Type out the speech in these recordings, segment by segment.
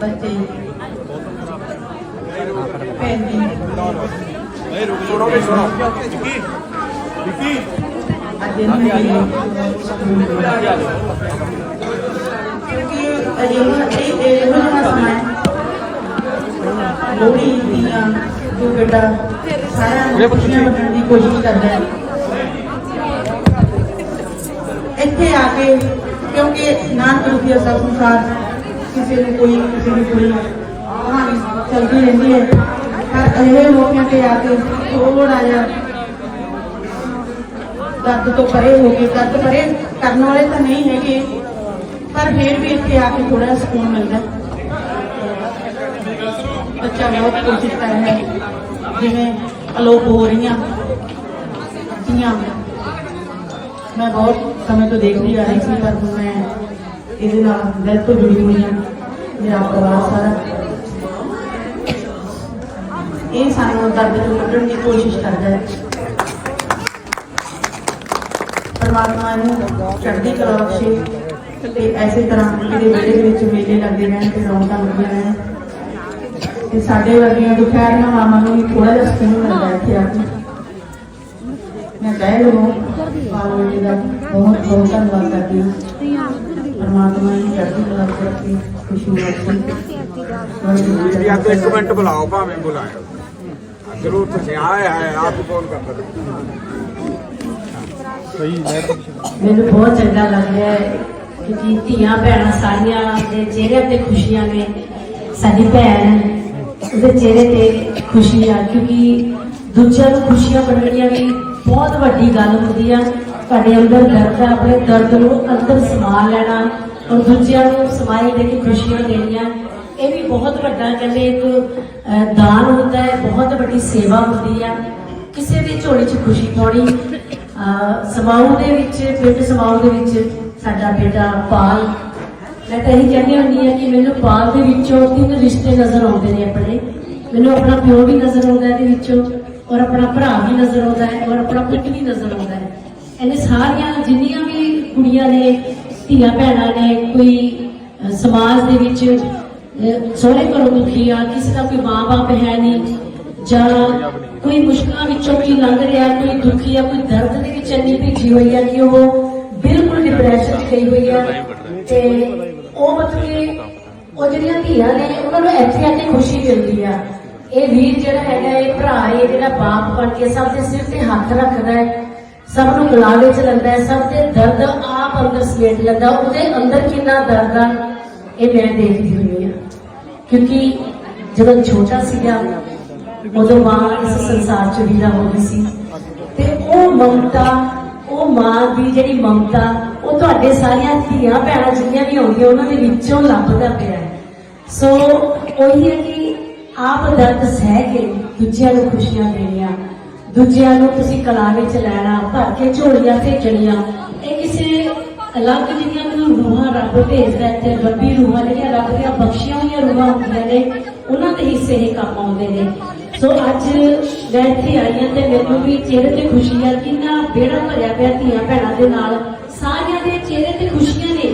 ਬੱਚੇ ਪੈਂਦੀ ਨਹੀਂ ਰੁਕ ਸੁਣੋ ਵੀ ਸੁਣੋ ਵਿੱਕੀ ਵਿੱਕੀ ਅਜੇ ਨਹੀਂ ਕਿਉਂਕਿ ਅਜੇ ਇਹ ਇਹ ਹੋਣਾ ਸਮਾਂ ਲੋੜੀ ਦੀਆਂ ਜੋ ਬੇਟਾ ਸਾਰਾ ਖੁਸ਼ੀਆਂ ਮਨਾਉਣ ਦੀ ਕੋਸ਼ਿਸ਼ ਕਰਦਾ ਹੈ। ਇੱਥੇ ਆ ਕੇ ਕਿਉਂਕਿ ਨਾਨਕ ਰੂਪੀਆ ਸੰਸਾਰ ਕਿਸੇ ਨੂੰ ਕੋਈ ਕਿਸੇ ਨੂੰ ਕੋਈ ਕਹਾਣੀ ਚੱਲਦੀ ਰਹਿੰਦੀ ਹੈ ਪਰ ਇਹ ਮੌਕਿਆਂ ਤੇ ਆ ਕੇ ਥੋੜਾ ਜਿਹਾ ਦਰਦ ਤੋਂ ਪਰੇ ਹੋ ਕੇ ਦਰਦ ਪਰੇ ਕਰਨ ਵਾਲੇ ਤਾਂ ਨਹੀਂ ਹੈਗੇ ਪਰ ਫਿਰ ਵੀ ਇੱਥੇ ਆ ਕੇ ਥੋੜਾ ਜਿਹਾ ਸਕੂਨ ਮਿਲਦਾ ਬੱਚਾ ਬਹੁਤ ਕੋਸ਼ਿਸ਼ ਕਰ ਰਿਹਾ ਹੈ ਜਿਵੇਂ ਅਲੋਪ ਹੋ ਰਹੀਆਂ ਧੀਆਂ ਮੈਂ ਬਹੁਤ ਸਮੇਂ ਤੋਂ ਦੇਖਦੀ ਆ ਰਹੀ ਸੀ ਪਰ ਹੁਣ ਮੈਂ ਇਹਦੇ ਨਾਲ ਦਿਲ ਤੋਂ ਜੁੜੀ ਹੋਈ ਹਾਂ। ਮੇਰਾ ਪਰਿਵਾਰ ਸਾਰਾ। ਇਹ ਸਾਨੂੰ ਦਰਦ ਤੋਂ ਕੱਢਣ ਦੀ ਕੋਸ਼ਿਸ਼ ਕਰਦਾ ਹੈ। ਪਰਮਾਤਮਾ ਨੂੰ ਚੜ੍ਹਦੀ ਕਲਾ ਬਖਸ਼ੇ ਤੇ ਐਸੇ ਤਰ੍ਹਾਂ ਇਹਦੇ ਵਿਹੜੇ ਵਿੱਚ ਮੇਲੇ ਲੱਗਦੇ ਰਹਿਣ ਤੇ ਰੌਣਕਾਂ ਲੱਗੀਆਂ ਰਹਿਣ। ਤੇ ਸਾਡੇ ਵਰਗੀਆਂ ਦੁਪਹਿਰ ਦੁਪਹਿਰੀਆਂ ਮਾਮਾ ਨੂੰ ਵੀ ਥੋੜਾ ਜਿਹਾ ਸਕੂਨ ਮਿਲਦਾ ਇੱਥੇ ਆ ਕੇ। ਮੈਂ ਕਹਿ ਲਵਾਂ। ਬਾਬਾ ਜੀ ਦਾ ਬਹੁਤ ਬਹੁਤ ਧੰਨਵਾਦ ਕਰਦੀ ਹਾਂ। ਪਰਮਾਤਮਾ ਨੂੰ ਚੜ੍ਹਦੀ ਕਲਾ ਖੁਸ਼ੀ ਜੀ ਆਪ ਇੱਕ ਮਿੰਟ ਬੁਲਾਓ ਭਾਵੇਂ ਬੁਲਾਇਓ। ਜਰੂਰ ਤੁਸੀਂ ਆਏ ਹੈ ਆਪ ਫੋਨ ਕਰ ਸਕਦੇ ਮੈਨੂੰ ਬਹੁਤ ਚੰਗਾ ਲੱਗ ਰਿਹਾ ਹੈ ਕਿਉਂਕਿ ਧੀਆਂ ਭੈਣਾਂ ਸਾਰੀਆਂ ਦੇ ਚਿਹਰੇ ਤੇ ਖੁਸ਼ੀਆਂ ਨੇ ਸਾਡੀ ਭੈਣ ਉਹਦੇ ਚਿਹਰੇ ਤੇ ਖੁਸ਼ੀ ਆ ਕਿਉਂਕਿ ਦੂਜਿਆਂ ਨੂੰ ਖੁਸ਼ੀਆਂ ਵੰਡਣੀਆਂ ਵੀ ਬਹੁਤ ਵੱਡੀ ਗੱਲ ਹੁੰਦੀ ਆ। ਤੁਹਾਡੇ ਅੰਦਰ ਦਰਦ ਹੈ, ਆਪਣੇ ਦਰਦ ਨੂੰ ਅੰਦਰ ਸਮਾ ਲੈਣਾ ਔਰ ਦੂਜਿਆਂ ਨੂੰ ਸਮਾਈ ਦੇ ਕੇ ਖੁਸ਼ੀਆਂ ਦੇਣੀਆਂ, ਇਹ ਵੀ ਬਹੁਤ ਵੱਡਾ ਕਹਿੰਦੇ ਇੱਕ ਦਾਨ ਹੁੰਦਾ ਹੈ, ਬਹੁਤ ਵੱਡੀ ਸੇਵਾ ਹੁੰਦੀ ਹੈ। ਕਿਸੇ ਦੀ ਝੋਲੀ 'ਚ ਖੁਸ਼ੀ ਪਾਉਣੀ ਅਹ ਸਮਾਉ ਦੇ ਵਿੱਚ, ਪਿੰਡ ਸਮਾਉ ਦੇ ਵਿੱਚ ਸਾਡਾ ਬੇਟਾ ਪਾਲ। ਮੈਂ ਤਾਂ ਇਹੀ ਕਹਿੰਦੀ ਹੁੰਦੀ ਹਾਂ ਕਿ ਮੈਨੂੰ ਪਾਲ ਦੇ ਵਿੱਚੋਂ ਤਿੰਨ ਰਿਸ਼ਤੇ ਨਜ਼ਰ ਆਉਂਦੇ ਨੇ ਆਪਣੇ। ਮੈਨੂੰ ਆਪਣਾ ਪਿਓ ਵੀ ਨਜ਼ਰ ਆਉਂਦਾ ਇਹਦੇ ਵਿੱਚੋਂ, ਔਰ ਆਪਣਾ ਭਰਾ ਵੀ ਨਜ਼ਰ ਆਉਂਦਾ ਹੈ, ਔਰ ਆਪਣਾ ਪੁੱਤ ਵੀ ਨਜ਼ਰ ਆਉਂਦਾ ਹੈ। ਇਹਨੇ ਸਾਰੀਆਂ ਜਿੰਨੀਆਂ ਵੀ ਕੁੜੀਆਂ ਨੇ, ਧੀਆਂ ਭੈਣਾਂ ਨੇ ਕੋਈ ਸਮਾਜ ਦੇ ਵਿੱਚ, ਅਹ ਘਰੋਂ ਦੁਖੀ ਆ, ਕਿਸੇ ਦਾ ਕੋਈ ਮਾਂ-ਬਾਪ ਹੈ ਨਹੀਂ, ਜਾਂ ਕੋਈ ਮੁਸ਼ਕਲਾਂ ਵਿੱਚੋਂ ਕੋਈ ਲੰਘ ਰਿਹਾ, ਕੋਈ ਦੁਖੀ ਆ, ਕੋਈ ਦਰਦ ਦੇ ਵਿੱਚ ਇੰਨੀ ਭਿੱਜੀ ਹੋਈ ਆ ਕਿ ਉਹ ਬਿਲਕੁਲ ਡਿਪਰੈਸ਼ਨ 'ਚ ਗਈ ਹੋਈ ਆ। ਤੇ ਉਹ ਮਤਲਬ ਕਿ ਉਹ ਜਿਹੜੀਆਂ ਧੀਆਂ ਨੇ, ਉਹਨਾਂ ਨੂੰ ਇੱਥੇ ਆ ਕੇ ਖੁਸ਼ੀ ਮਿਲਦੀ ਆ। ਇਹ ਵੀਰ ਜਿਹੜਾ ਹੈਗਾ, ਇਹ ਭਰਾ, ਇਹ ਜਿਹੜਾ ਬਾਪ ਬਣ ਕੇ ਸਭ ਦੇ ਸਿਰ ਤੇ ਹੱਥ ਰੱਖਦਾ ਹੈ। ਸਭ ਨੂੰ ਗਲਾਵੇ ਚ ਲੈਂਦਾ ਹੈ, ਸਭ ਦੇ ਦਰਦ ਆਪ ਅੰਦਰ ਸਮੇਟ ਲੈਂਦਾ ਉਹਦੇ ਅੰਦਰ ਕਿੰਨਾ ਦਰਦ ਆ, ਇਹ ਮੈਂ ਦੇਖਦੀ ਹੋਈ ਆ ਕਿਉਂਕਿ ਜਦੋਂ ਛੋਟਾ ਸੀਗਾ, ਉਦੋਂ ਮਾਂ ਇਸ ਸੰਸਾਰ ਚ ਵਿਦਾ ਹੋ ਗਈ ਸੀ। ਤੇ ਉਹ ਮਮਤਾ, ਉਹ ਮਾਂ ਦੀ ਜਿਹੜੀ ਮਮਤਾ, ਉਹ ਤੁਹਾਡੇ ਸਾਰੀਆਂ ਧੀਆਂ ਭੈਣਾਂ ਜਿੰਨੀਆਂ ਵੀ ਆਉਂਦੀਆਂ, ਉਹਨਾਂ ਦੇ ਵਿੱਚੋਂ ਲੱਭਦਾ ਪਿਆ ਸੋ ਉਹੀ ਹੈ ਕਿ ਆਪ ਦਰਦ ਸਹਿ ਕੇ ਦੂਜਿਆਂ ਨੂੰ ਖੁਸ਼ੀਆਂ ਦੇਣੀਆਂ ਦੂਜਿਆਂ ਨੂੰ ਤੁਸੀਂ ਕਲਾ ਵਿੱਚ ਲੈਣਾ, ਭਰ ਕੇ ਝੋਲੀਆਂ ਭੇਜਣੀਆਂ, ਇਹ ਕਿਸੇ ਅਲੱਗ ਜਿਹੜੀਆਂ ਨੂੰ ਰੂਹਾਂ ਰੱਬ ਭੇਜਦਾ ਤੇ ਰੱਬੀ ਰੂਹਾਂ ਜਿਹੜੀਆਂ ਰੱਬ ਦੀਆਂ ਬਖਸ਼ੀਆਂ ਹੋਈਆਂ ਰੂਹਾਂ ਹੁੰਦੀਆਂ ਨੇ, ਉਹਨਾਂ ਦੇ ਹਿੱਸੇ ਇਹ ਕੰਮ ਆਉਂਦੇ ਨੇ। ਸੋ ਅੱਜ ਮੈਂ ਇੱਥੇ ਆਈ ਹਾਂ ਤੇ ਮੈਨੂੰ ਵੀ ਚਿਹਰੇ ਤੇ ਖੁਸ਼ੀ ਆ ਕਿੰਨਾ ਬੇੜਾ ਭਰਿਆ ਪਿਆ ਧੀਆਂ ਭੈਣਾਂ ਦੇ ਨਾਲ। ਸਾਰਿਆਂ ਦੇ ਚਿਹਰੇ ਤੇ ਖੁਸ਼ੀਆਂ ਨੇ।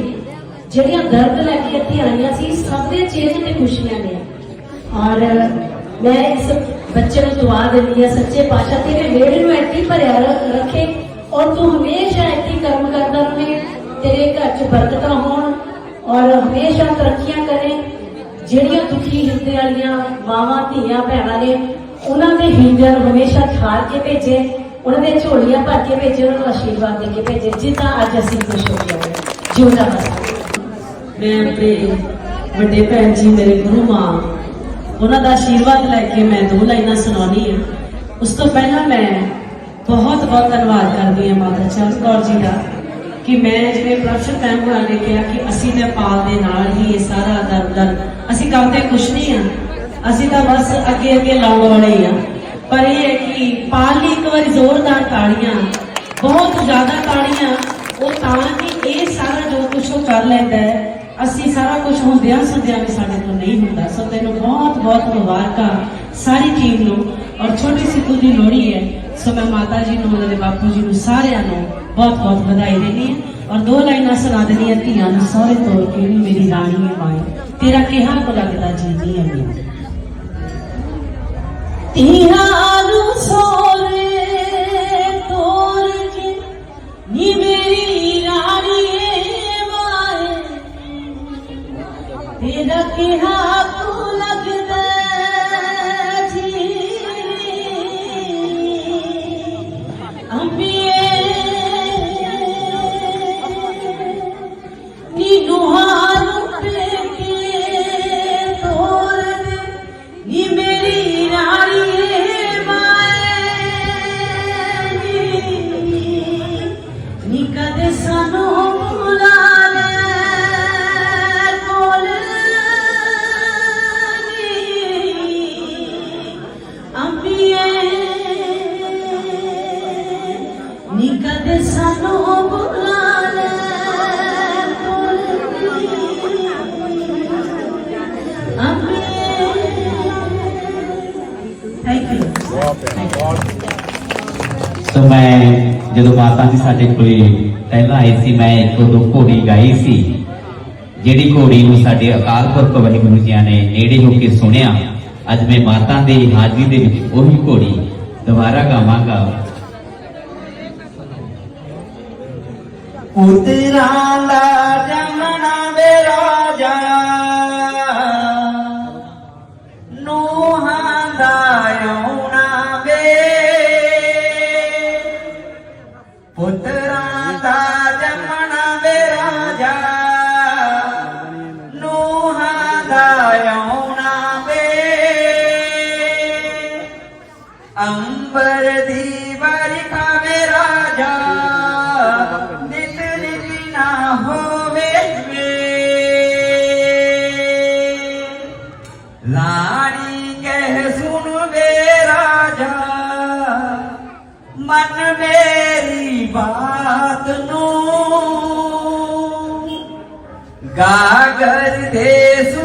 ਜਿਹੜੀਆਂ ਦਰਦ ਲੈ ਕੇ ਇੱਥੇ ਆਈਆਂ ਸੀ, ਸਭ ਦੇ ਚਿਹਰੇ ਤੇ ਖੁਸ਼ੀਆਂ ਨੇ। ਔਰ ਮੈਂ ਇਸ ਬੱਚੇ ਨੂੰ ਦੁਆ ਦਿੰਦੀ ਹਾਂ ਸੱਚੇ ਪਾਤਸ਼ਾਹ ਤੇਰੇ ਵਿਹੜੇ ਨੂੰ ਇੱਥੇ ਭਰਿਆ ਰੱਖੇ, ਔਰ ਤੂੰ ਹਮੇਸ਼ਾ ਇੱਥੇ ਕਰਮ ਕਰਦਾ ਰਹੇ, ਤੇਰੇ ਘਰ 'ਚ ਬਰਕਤਾਂ ਹੋਣ, ਔਰ ਹਮੇਸ਼ਾ ਤਰੱਕੀਆਂ ਕਰੇ। ਜਿਹੜੀਆਂ ਦੁਖੀ ਹਿਰਦੇ ਵਾਲੀਆਂ ਮਾਵਾਂ, ਧੀਆਂ, ਭੈਣਾਂ ਨੇ, ਉਹਨਾਂ ਦੇ ਹਿਰਦਿਆਂ ਨੂੰ ਹਮੇਸ਼ਾ ਠਾਰ ਕੇ ਭੇਜੇ, ਉਹਨਾਂ ਦੇ ਝੋਲੀਆਂ ਭਰ ਕੇ ਭੇਜੇ, ਉਹਨਾਂ ਨੂੰ ਆਸ਼ੀਰਵਾਦ ਦੇ ਕੇ ਭੇਜੇ, ਜਿੱਦਾਂ ਅੱਜ ਅਸੀਂ ਖੁਸ਼ ਹੋ ਗਏ ਜਿਉਂਦਾ ਬਸ ਮੈਂ ਆਪਣੇ ਵੱਡੇ ਭੈਣ ਜੀ, ਮੇਰੇ ਗੁਰੂ ਮਾਂ ਉਹਨਾਂ ਦਾ ਆਸ਼ੀਰਵਾਦ ਲੈ ਕੇ ਮੈਂ ਦੋ ਲਾਈਨਾਂ ਸੁਣਾਉਣੀ ਆ ਉਸ ਤੋਂ ਪਹਿਲਾਂ ਮੈਂ ਬਹੁਤ ਬਹੁਤ ਧੰਨਵਾਦ ਕਰਦੀ ਹਾਂ ਮਾਤਾ ਚਰਨ ਕੌਰ ਜੀ ਦਾ ਕਿ ਮੈਂ ਜਿਵੇਂ ਪ੍ਰੋਫੈਸਰ ਮੈਮ ਹੋਣਾ ਨੇ ਕਿਹਾ ਕਿ ਅਸੀਂ ਤੇ ਦੇ ਨਾਲ ਹੀ ਇਹ ਸਾਰਾ ਦਰਦ ਅਸੀਂ ਕਰਦੇ ਕੁਛ ਨਹੀਂ ਆ ਅਸੀਂ ਤਾਂ ਬਸ ਅੱਗੇ ਅੱਗੇ ਲਾਉਣ ਵਾਲੇ ਹੀ। ਆ ਪਰ ਇਹ ਹੈ ਕਿ ਪਾਲ ਲਈ ਇੱਕ ਵਾਰੀ ਜ਼ੋਰਦਾਰ ਤਾੜੀਆਂ, ਬਹੁਤ ਜ਼ਿਆਦਾ ਤਾੜੀਆਂ, ਉਹ ਤਾਂ ਕਿ ਇਹ ਸਾਰਾ ਜੋ ਕੁਝ ਉਹ ਕਰ ਲੈਂਦਾ ਹੈ ਅਸੀਂ ਸਾਰਾ ਕੁਝ ਹੁੰਦਿਆਂ ਸੁਣਦਿਆਂ ਵੀ ਸਾਡੇ ਤੋਂ ਨਹੀਂ ਹੁੰਦਾ। ਸੋ ਤੈਨੂੰ ਬਹੁਤ ਬਹੁਤ ਮੁਬਾਰਕਾਂ ਸਾਰੀ ਟੀਮ ਨੂੰ ਔਰ ਛੋਟੀ ਸਿੱਧੂ ਦੀ ਲੋਹੜੀ ਹੈ। ਸੋ ਮੈਂ ਮਾਤਾ ਜੀ ਨੂੰ, ਉਹਨਾਂ ਦੇ ਬਾਪੂ ਜੀ ਨੂੰ ਸਾਰਿਆਂ ਨੂੰ ਬਹੁਤ ਬਹੁਤ ਵਧਾਈ ਦੇਣੀ ਹਾਂ ਔਰ ਦੋ ਲਾਈਨਾਂ ਸੁਣਾ ਦਿੰਦੀ ਹੈ, ਧੀਆਂ ਨੂੰ ਸਹੁਰੇ ਤੋਰ ਕੇ ਵੀ ਮੇਰੀ ਰਾਣੀ ਹੈ ਮਾਈ ਤੇਰਾ ਕਿਹਾ ਕੋ ਲੱਗਦਾ ਜੀ ਜੀ ਹੈ ਧੀਆਂ ਨੂੰ ਸੋਰੇ ਮੈਂ ਜਦੋਂ ਮਾਤਾ ਜੀ ਸਾਡੇ ਕੋਲੇ ਪਹਿਲਾਂ ਆਈ ਸੀ, ਮੈਂ ਇੱਕ ਦੋ ਘੋੜੀ ਗਾਈ ਸੀ। ਜਿਹੜੀ ਘੋੜੀ ਨੂੰ ਸਾਡੇ ਅਕਾਲ ਪੁਰਖ ਵਾਹਿਗੁਰੂ ਜੀ ਨੇ ਨੇੜੇ ਹੋ ਕੇ ਸੁਣਿਆ, ਅੱਜ ਮੈਂ ਮਾਤਾ ਦੇ ਹਾਜ਼ਰੀ ਦੇ ਵਿੱਚ ਉਹੀ ਘੋੜੀ ਦੁਬਾਰਾ ਗਾਵਾਂਗਾ। ਉਤਰਾਂ ਦਾ ਜਮਣਾ ਵੇ ਰਾਜਾ ਲਾਣੀ ਕਹਿ ਸੁਣ ਵੇ ਰਾਜਾ। ਮਨ ਮੇਰੀ ਬਾਤ ਨੂੰ। ਗਾਗਰ ਦੇ ਸੁ